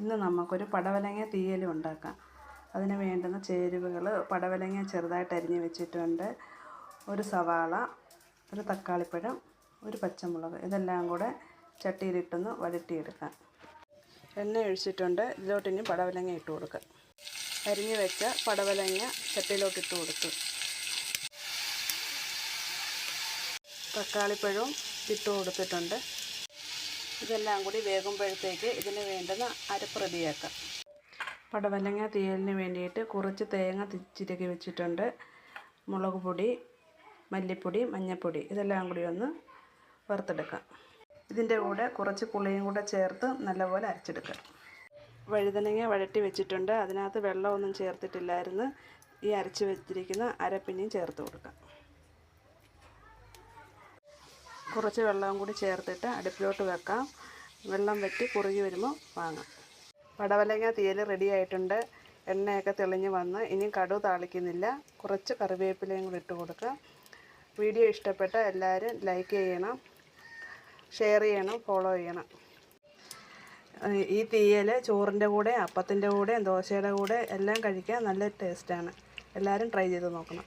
ഇന്ന് നമുക്കൊരു പടവലങ്ങ തീയൽ ഉണ്ടാക്കാം. അതിന് വേണ്ടുന്ന ചേരുവകൾ പടവലങ്ങ ചെറുതായിട്ട് അരിഞ്ഞ് വെച്ചിട്ടുണ്ട്. ഒരു സവാള ഒരു തക്കാളിപ്പഴം ഒരു പച്ചമുളക്. ഇതെല്ലാം കൂടെ ചട്ടിയിലിട്ടൊന്ന് വഴറ്റിയെടുക്കാം. എണ്ണ ഒഴിച്ചിട്ടുണ്ട്. ഇതിലോട്ട് ഇനി പടവലങ്ങ ഇട്ട് കൊടുക്കാം. അരിഞ്ഞ് വെച്ച പടവലങ്ങ ചട്ടിയിലോട്ട് ഇട്ട് കൊടുത്തു. തക്കാളിപ്പഴവും ഇട്ട് കൊടുത്തിട്ടുണ്ട്. ഇതെല്ലാം കൂടി വേകുമ്പോഴത്തേക്ക് ഇതിന് വേണ്ടുന്ന അരപ്പ് റെഡിയാക്കാം. പടവലങ്ങ തീയലിന് വേണ്ടിയിട്ട് കുറച്ച് തേങ്ങ ചിരകി വെച്ചിട്ടുണ്ട്. മുളക് പൊടി മല്ലിപ്പൊടി മഞ്ഞൾപ്പൊടി ഇതെല്ലാം കൂടി ഒന്ന് വറുത്തെടുക്കാം. ഇതിന്റെ കൂടെ കുറച്ച് പുളിയും കൂടെ ചേർത്ത് നല്ലപോലെ അരച്ചെടുക്കാം. വഴുതനങ്ങ വഴറ്റി വെച്ചിട്ടുണ്ട്. അതിനകത്ത് വെള്ളമൊന്നും ചേർത്തിട്ടില്ലായിരുന്നു. ഈ അരച്ച് വെച്ചിരിക്കുന്ന അരപ്പിനെയും ചേർത്ത് കൊടുക്കാം. കുറച്ച് വെള്ളവും കൂടി ചേർത്തിട്ട് അടുപ്പിലോട്ട് വെക്കാം. വെള്ളം വറ്റി കുറുകി വരുമ്പോൾ വാങ്ങാം. പടവലങ്ങ തീയൽ റെഡി ആയിട്ടുണ്ട്. എണ്ണയൊക്കെ തെളിഞ്ഞ് വന്ന് ഇനി കടു താളിക്കുന്നില്ല. കുറച്ച് കറിവേപ്പിലയും കൂടി ഇട്ട് കൊടുക്കുക വീഡിയോ ഇഷ്ടപ്പെട്ട എല്ലാവരും ലൈക്ക് ചെയ്യണം. ഷെയർ ചെയ്യണം. ഫോളോ ചെയ്യണം. ഈ തീയൽ ചോറിന്റെ കൂടെ അപ്പത്തിന്റെ കൂടെ ദോശയുടെ കൂടെ എല്ലാം കഴിക്കാൻ നല്ല ടേസ്റ്റാണ് എല്ലാവരും ട്രൈ ചെയ്ത് നോക്കണം.